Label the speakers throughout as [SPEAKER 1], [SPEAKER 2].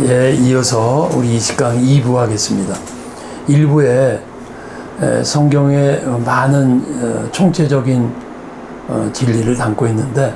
[SPEAKER 1] 예, 이어서 우리 이 시간 2부 하겠습니다. 1부에 성경의 많은 어, 총체적인 어, 진리를 담고 있는데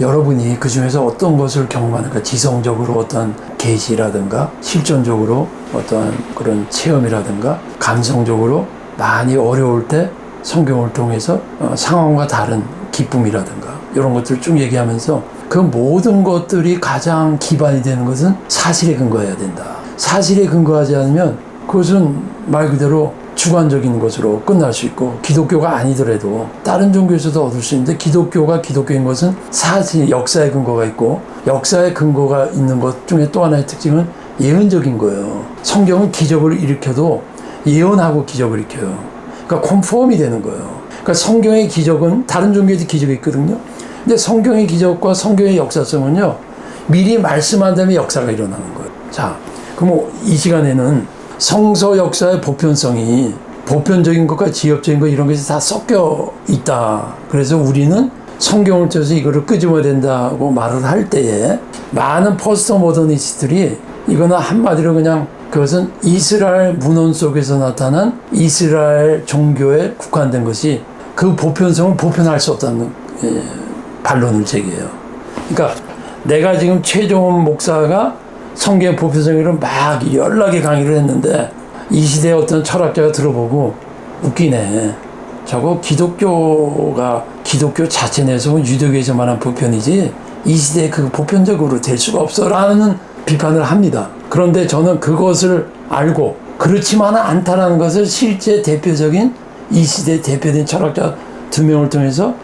[SPEAKER 1] 여러분이 그 중에서 어떤 것을 경험하는가 지성적으로 어떤 계시라든가 실존적으로 어떤 그런 체험이라든가 감성적으로 많이 어려울 때 성경을 통해서 어, 상황과 다른 기쁨이라든가 이런 것들을 쭉 얘기하면서 그 모든 것들이 가장 기반이 되는 것은 사실에 근거해야 된다. 사실에 근거하지 않으면 그것은 말 그대로 주관적인 것으로 끝날 수 있고 기독교가 아니더라도 다른 종교에서도 얻을 수 있는데 기독교가 기독교인 것은 사실 역사의 근거가 있고 역사의 근거가 있는 것 중에 또 하나의 특징은 예언적인 거예요. 성경은 기적을 일으켜도 예언하고 기적을 일으켜요. 그러니까 콤폼이 되는 거예요. 그러니까 성경의 기적은 다른 종교에도 기적이 있거든요. 근데 성경의 기적과 성경의 역사성은요, 미리 말씀한 다음에 역사가 일어나는 거예요. 자, 그럼 이 시간에는 성서 역사의 보편성이 보편적인 것과 지엽적인 것 이런 것이 다 섞여 있다. 그래서 우리는 성경을 통해서 이거를 끄집어야 된다고 말을 할 때에 많은 포스터 모더니스트들이 이거는 한마디로 그냥 그것은 이스라엘 문헌 속에서 나타난 이스라엘 종교에 국한된 것이 그 보편성을 보편할 수 없다는 예, 반론을 제기해요. 그러니까 내가 지금 최종원 목사가 성경 보편성을 막 연락에 강의를 했는데 이 시대의 어떤 철학자가 들어보고 웃기네. 저거 기독교가 기독교 자체 내에서 유대교에서만한 보편이지 이 시대에 그 보편적으로 될 수가 없어라는 비판을 합니다. 그런데 저는 그것을 알고 그렇지만은 않다라는 것을 실제 대표적인 이 시대 대표된 철학자 두 명을 통해서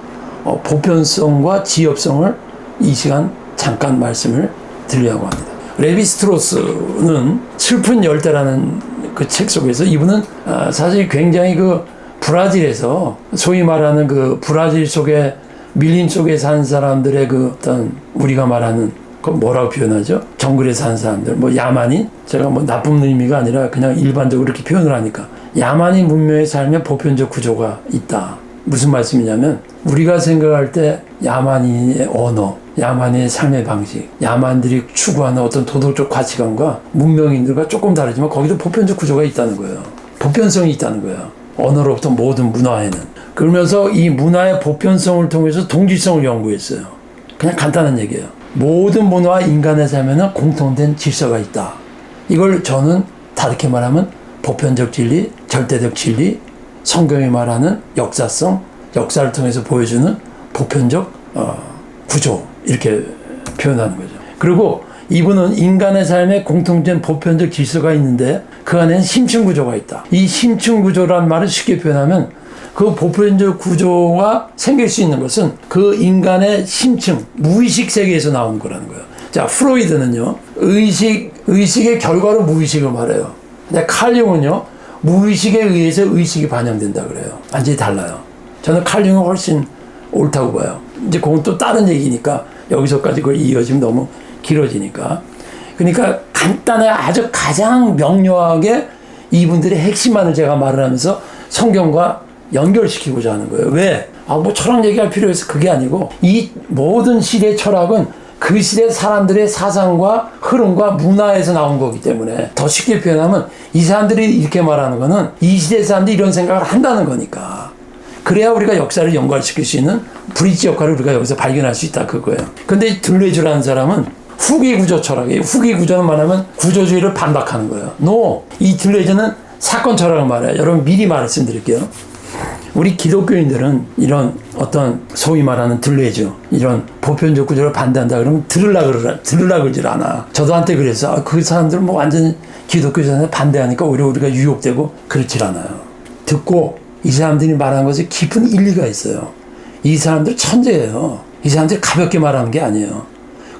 [SPEAKER 1] 어, 보편성과 지엽성을 이 시간 잠깐 말씀을 드리려고 합니다. 레비스트로스는 슬픈 열대라는 그 책 속에서 이분은 아, 사실 굉장히 그 브라질에서 소위 말하는 그 브라질 속에 밀림 속에 산 사람들의 그 어떤 우리가 말하는 그 뭐라고 표현하죠? 정글에 사는 사람들, 뭐 야만인? 제가 뭐 나쁜 의미가 아니라 그냥 일반적으로 이렇게 표현을 하니까 야만인 문명에 살면 보편적 구조가 있다. 무슨 말씀이냐면 우리가 생각할 때 야만인의 언어, 야만인의 삶의 방식, 야만들이 추구하는 어떤 도덕적 가치관과 문명인들과 조금 다르지만 거기도 보편적 구조가 있다는 거예요. 보편성이 있다는 거예요. 언어로부터 모든 문화에는. 그러면서 이 문화의 보편성을 통해서 동질성을 연구했어요. 그냥 간단한 얘기예요. 모든 문화와 인간의 삶에는 공통된 질서가 있다. 이걸 저는 다르게 말하면 보편적 진리, 절대적 진리, 성경이 말하는 역사성, 역사를 통해서 보여주는 보편적 어, 구조 이렇게 표현하는 거죠. 그리고 이분은 인간의 삶에 공통된 보편적 질서가 있는데 그 안에는 심층 구조가 있다. 이 심층 구조란 말을 쉽게 표현하면 그 보편적 구조가 생길 수 있는 것은 그 인간의 심층, 무의식 세계에서 나온 거라는 거예요. 자, 프로이드는요, 의식, 의식의 결과로 무의식을 말해요. 근데 칼융은요, 무의식에 의해서 의식이 반영된다 그래요. 완전히 달라요. 저는 칼륨은 훨씬 옳다고 봐요. 이제 그건 또 다른 얘기니까 여기서까지 그걸 이어지면 너무 길어지니까. 그러니까 간단하게 아주 가장 명료하게 이분들의 핵심만을 제가 말을 하면서 성경과 연결시키고자 하는 거예요. 왜? 아, 뭐 철학 얘기할 필요 있어. 그게 아니고 이 모든 시대 철학은 그 시대 사람들의 사상과 흐름과 문화에서 나온 거기 때문에 더 쉽게 표현하면 이 사람들이 이렇게 말하는 거는 이 시대 사람들이 이런 생각을 한다는 거니까. 그래야 우리가 역사를 연관시킬 수 있는 브릿지 역할을 우리가 여기서 발견할 수 있다 그거예요. 근데 들레주라는 사람은 후기 구조 철학이에요. 후기 구조는 말하면 구조주의를 반박하는 거예요. 노! 이 들레주는 사건 철학을 말해요. 여러분 미리 말씀드릴게요. 우리 기독교인들은 이런 어떤 소위 말하는 들레죠. 이런 보편적 구조를 반대한다 그러면 들으라 그러라, 들으라 그러질 않아. 저도 한때 그래서 아, 그 사람들은 뭐 완전 기독교에서 반대하니까 오히려 우리가 유혹되고 그렇질 않아요. 듣고 이 사람들이 말하는 것에 깊은 일리가 있어요. 이 사람들 천재예요. 이 사람들이 가볍게 말하는 게 아니에요.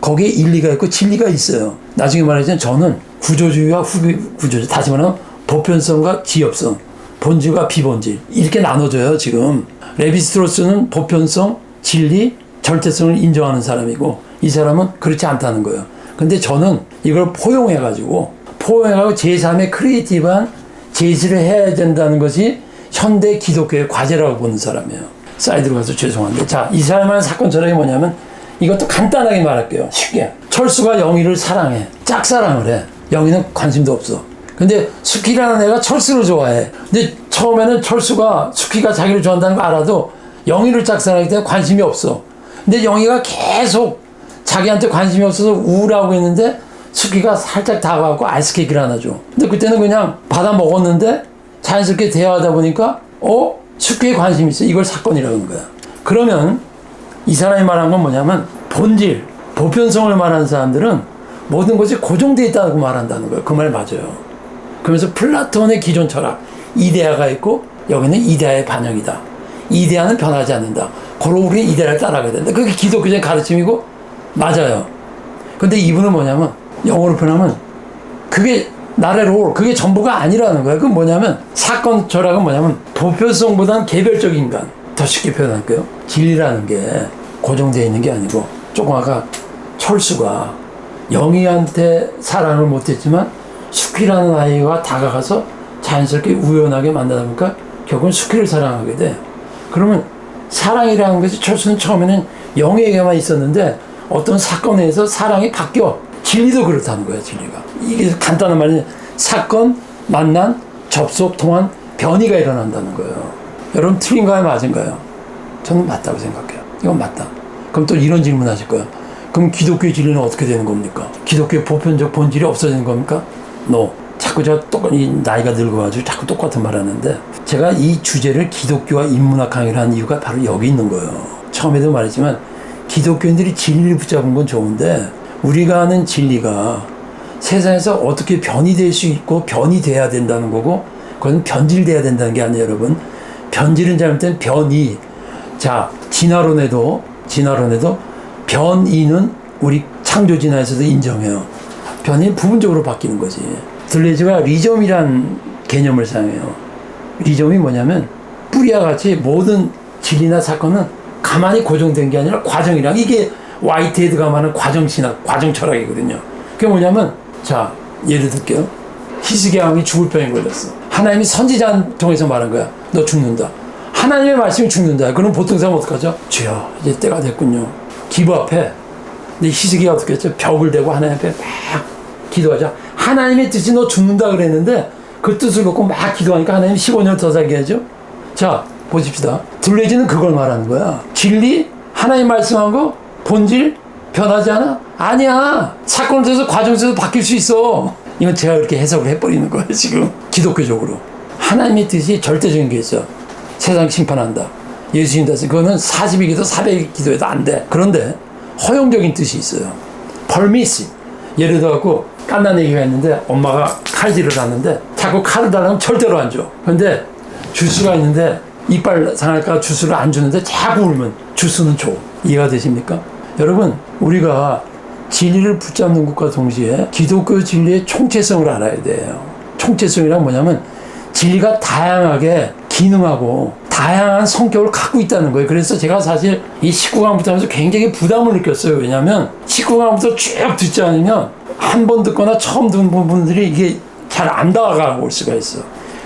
[SPEAKER 1] 거기에 일리가 있고 진리가 있어요. 나중에 말하자면 저는 구조주의와 후기 구조주의, 다시 말하면 보편성과 기업성, 본질과 비본질 이렇게 나눠져요 지금 레비스트로스는 보편성, 진리, 절대성을 인정하는 사람이고 이 사람은 그렇지 않다는 거예요. 근데 저는 이걸 포용해 가지고 포용하고 제3의 크리에이티브한 제시를 해야 된다는 것이 현대 기독교의 과제라고 보는 사람이에요. 사이드로 가서 죄송한데 자 이 사람의 사건 철학이 뭐냐면 이것도 간단하게 말할게요. 쉽게. 철수가 영희를 사랑해. 짝사랑을 해. 영희는 관심도 없어. 근데 숙희라는 애가 철수를 좋아해. 근데 처음에는 철수가 숙희가 자기를 좋아한다는 거 알아도 영희를 짝사랑하기 때문에 관심이 없어. 근데 영희가 계속 자기한테 관심이 없어서 우울하고 있는데 숙희가 살짝 다가가고 아이스케이크를 하나 줘. 근데 그때는 그냥 받아 먹었는데 자연스럽게 대화하다 보니까 어? 숙희에 관심이 있어. 이걸 사건이라고 하는 거야. 그러면 이 사람이 말한 건 뭐냐면 본질, 보편성을 말하는 사람들은 모든 것이 고정되어 있다고 말한다는 거예요. 그 말 맞아요. 그러면서 플라톤의 기존 철학, 이데아가 있고 여기는 이데아의 반영이다. 이데아는 변하지 않는다. 고로 우리 이데아를 따라가야 된다. 그게 기독교적인 가르침이고 맞아요. 근데 이분은 뭐냐면 영어로 표현하면 그게 나래로 그게 전부가 아니라는 거예요. 그건 뭐냐면 사건 철학은 뭐냐면 보편성보다는 개별적인 인간. 더 쉽게 표현할게요. 진리라는 게 고정되어 있는 게 아니고 조금 아까 철수가 영희한테 사랑을 못했지만 숙희라는 아이가 다가가서 자연스럽게 우연하게 만나다 보니까 결국은 숙희를 사랑하게 돼. 그러면 사랑이라는 것이 철수는 처음에는 영희에게만 있었는데 어떤 사건에 의해서 사랑이 바뀌어. 진리도 그렇다는 거야, 진리가. 이게 간단한 말이 사건, 만난, 접속, 통한, 변이가 일어난다는 거예요. 여러분 틀린가요, 맞은가요? 저는 맞다고 생각해요. 이건 맞다. 그럼 또 이런 질문 하실 거예요. 그럼 기독교의 진리는 어떻게 되는 겁니까? 기독교의 보편적 본질이 없어지는 겁니까? No. 자꾸 제가 똑같, 이 나이가 늙어가지고 자꾸 똑같은 말 하는데 제가 이 주제를 기독교와 인문학 강의를 한 이유가 바로 여기 있는 거예요. 처음에도 말했지만 기독교인들이 진리를 붙잡은 건 좋은데 우리가 아는 진리가 세상에서 어떻게 변이될 수 있고 변이돼야 된다는 거고 그건 변질돼야 된다는 게 아니에요 여러분 변질은 잘못된 변이 자 진화론에도 진화론에도 변이는 우리 창조 진화에서도 인정해요 변이 부분적으로 바뀌는 거지 들레즈가 리점이란 개념을 사용해요 리점이 뭐냐면 뿌리와 같이 모든 진리나 사건은 가만히 고정된 게 아니라 과정이랑 이게 와이트헤드가 말하는 과정 신학, 과정 철학이거든요. 그게 뭐냐면 자 예를 들게요. 히스기야 왕이 죽을 병에 걸렸어. 하나님이 선지자 통해서 말한 거야. 너 죽는다. 하나님의 말씀이 죽는다. 그럼 보통 사람 어떡하죠? 주여 이제 때가 됐군요. 기부 앞에 근데 히스기야 어떻게 했죠? 벽을 대고 하나님 앞에 막 기도하자. 하나님의 뜻이 너 죽는다 그랬는데 그 뜻을 놓고 막 기도하니까 하나님 15년 더 살게 하죠. 자 보십시다. 둘레지는 그걸 말하는 거야. 진리 하나님 말씀한 거 본질 변하지 않아? 아니야. 사건을 통해서 과정 속에서 바뀔 수 있어. 이건 제가 그렇게 해석을 해버리는 거예요, 지금. 기독교적으로. 하나님의 뜻이 절대적인 게 있어. 세상 심판한다. 예수님 뜻이 그거는 40일 기도, 400일 기도해도 안 돼. 그런데 허용적인 뜻이 있어요. permissive. 예를 들어갖고 깐난 얘기가 있는데 엄마가 칼질을 하는데 자꾸 칼을 달라면 절대로 안 줘. 근데 주스가 있는데 이빨 상할까 주스를 안 주는데 자꾸 울면 주스는 줘. 이해가 되십니까? 여러분, 우리가 진리를 붙잡는 것과 동시에 기독교 진리의 총체성을 알아야 돼요. 총체성이란 뭐냐면 진리가 다양하게 기능하고 다양한 성격을 갖고 있다는 거예요. 그래서 제가 사실 이 19강부터 하면서 굉장히 부담을 느꼈어요. 왜냐하면 19강부터 쭉 듣지 않으면 한 번 듣거나 처음 듣는 분들이 이게 잘 안 다가가 올 수가 있어.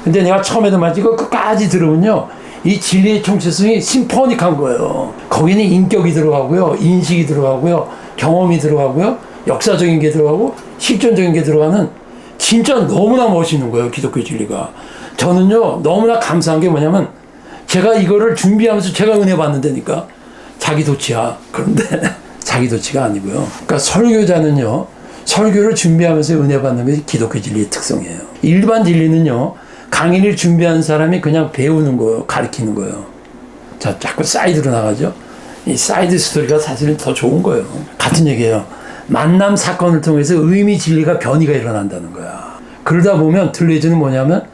[SPEAKER 1] 근데 내가 처음에도 말했지, 이거 끝까지 들으면요. 이 진리의 총체성이 심포닉한 거예요. 거기는 인격이 들어가고요, 인식이 들어가고요, 경험이 들어가고요, 역사적인 게 들어가고, 실존적인 게 들어가는 진짜 너무나 멋있는 거예요, 기독교 진리가. 저는요, 너무나 감사한 게 뭐냐면, 제가 이거를 준비하면서 제가 은혜 받는다니까. 자기 도치야. 그런데 자기 도치가 아니고요. 그러니까 설교자는요, 설교를 준비하면서 은혜 받는 것이 기독교 진리의 특성이에요. 일반 진리는요, 강의를 준비한 사람이 그냥 배우는 거예요. 가르치는 거예요. 자, 자꾸 사이드로 나가죠. 이 사이드 스토리가 사실은 더 좋은 거예요. 같은 얘기예요. 만남 사건을 통해서 의미 진리가 변이가 일어난다는 거야. 그러다 보면 들려지는 뭐냐면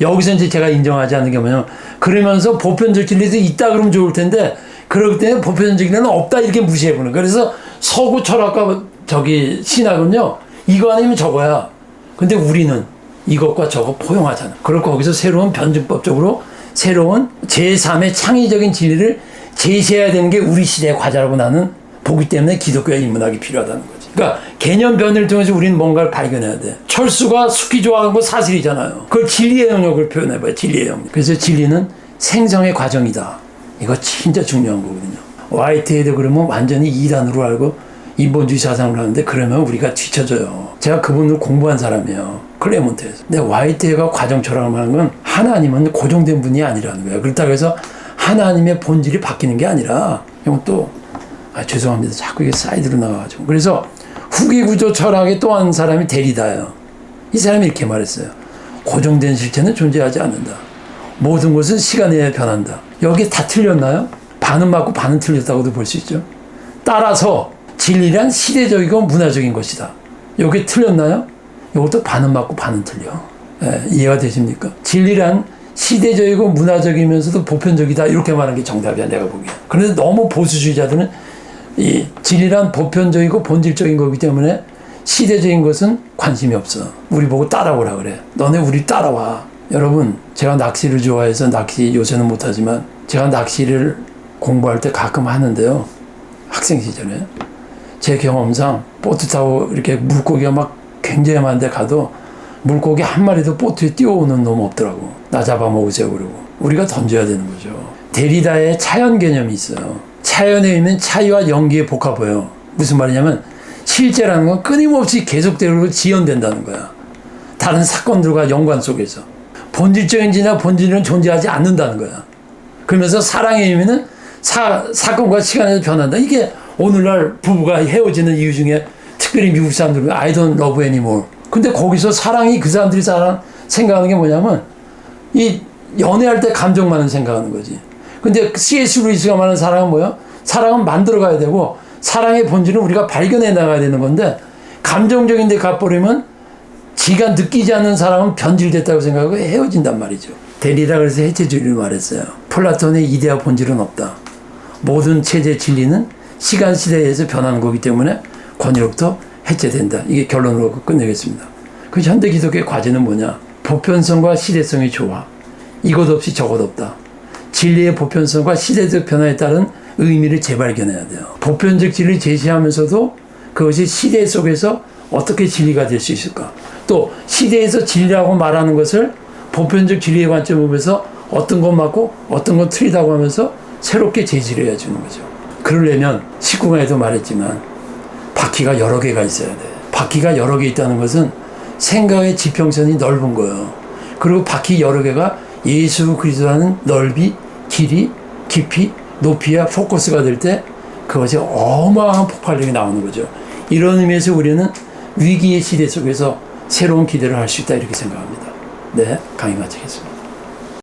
[SPEAKER 1] 여기서 이제 제가 인정하지 않는 게 뭐냐면 그러면서 보편적 진리도 있다 그러면 좋을 텐데 그렇기 때문에 보편적 진리는 없다 이렇게 무시해 보는 거예요. 그래서 서구 철학과 저기 신학은요 이거 아니면 저거야. 근데 우리는 이것과 저거 포용하잖아. 그리고 거기서 새로운 변증법적으로 새로운 제3의 창의적인 진리를 제시해야 되는 게 우리 시대의 과제라고 나는 보기 때문에 기독교의 인문학이 필요하다는 거지. 그러니까 개념 변을 통해서 우리는 뭔가를 발견해야 돼. 철수가 숙기 좋아하는 건 사실이잖아요. 그걸 진리의 영역을 표현해봐요. 진리의 영역. 그래서 진리는 생성의 과정이다. 이거 진짜 중요한 거거든요. 화이트헤드 그러면 완전히 이단으로 알고 인본주의 사상을 하는데 그러면 우리가 뒤쳐져요. 제가 그분을 공부한 사람이에요. 클레몬트에서. 근데 화이트헤드가 과정 철학을 하는 건 하나님은 고정된 분이 아니라는 거예요. 그렇다고 해서 하나님의 본질이 바뀌는 게 아니라 이건 또 아, 죄송합니다. 자꾸 이게 사이드로 나와가지고. 그래서 후기 구조 철학의 또 한 사람이 데리다예요. 이 사람이 이렇게 말했어요. 고정된 실체는 존재하지 않는다. 모든 것은 시간에 변한다. 여기 다 틀렸나요? 반은 맞고 반은 틀렸다고도 볼 수 있죠. 따라서 진리란 시대적이고 문화적인 것이다. 여기 틀렸나요? 이것도 반은 맞고 반은 틀려. 예, 이해가 되십니까? 진리란 시대적이고 문화적이면서도 보편적이다. 이렇게 말하는 게 정답이야, 내가 보기에. 그런데 너무 보수주의자들은 이 진리란 보편적이고 본질적인 거기 때문에 시대적인 것은 관심이 없어. 우리 보고 따라오라 그래. 너네 우리 따라와. 여러분, 제가 낚시를 좋아해서 낚시 요새는 못하지만 제가 낚시를 공부할 때 가끔 하는데요. 학생 시절에. 제 경험상 보트 타고 이렇게 물고기가 막 굉장히 많은데 가도 물고기 한 마리도 보트에 뛰어오는 놈 없더라고. 나 잡아먹으세요 그러고. 우리가 던져야 되는 거죠. 데리다의 차연 개념이 있어요. 차연에 있는 차이와 연기의 복합이에요. 무슨 말이냐면 실제라는 건 끊임없이 계속되고 지연된다는 거야. 다른 사건들과 연관 속에서. 본질적인 진화 본질은 존재하지 않는다는 거야. 그러면서 사랑의 의미는 사, 사건과 시간에서 변한다. 이게 오늘날 부부가 헤어지는 이유 중에 특별히 미국 사람들은 I don't love anymore. 근데 거기서 사랑이 그 사람들이 사랑 생각하는 게 뭐냐면 이 연애할 때 감정만은 생각하는 거지. 근데 C.S. 루이스가 말하는 사랑은 뭐야? 사랑은 만들어 가야 되고 사랑의 본질은 우리가 발견해 나가야 되는 건데 감정적인 데 가버리면 지가 느끼지 않는 사랑은 변질됐다고 생각하고 헤어진단 말이죠. 데리다 그래서 해체주의를 말했어요. 플라톤의 이데아 본질은 없다. 모든 체제 진리는 시간 시대에서 변하는 거기 때문에 권위로부터 해체된다. 이게 결론으로 끝내겠습니다. 그 현대 기독교의 과제는 뭐냐? 보편성과 시대성의 조화. 이것 없이 저것 없다. 진리의 보편성과 시대적 변화에 따른 의미를 재발견해야 돼요. 보편적 진리를 제시하면서도 그것이 시대 속에서 어떻게 진리가 될 수 있을까? 또 시대에서 진리라고 말하는 것을 보편적 진리의 관점을 보면서 어떤 건 맞고 어떤 건 틀리다고 하면서 새롭게 제시를 해 주는 거죠. 그러려면 19강에도 말했지만 바퀴가 여러 개가 있어야 돼. 바퀴가 여러 개 있다는 것은 생각의 지평선이 넓은 거예요. 그리고 바퀴 여러 개가 예수 그리스도라는 넓이, 길이, 깊이, 높이와 포커스가 될 때 그것이 어마어마한 폭발력이 나오는 거죠. 이런 의미에서 우리는 위기의 시대 속에서 새로운 기대를 할 수 있다 이렇게 생각합니다. 네, 강의 마치겠습니다.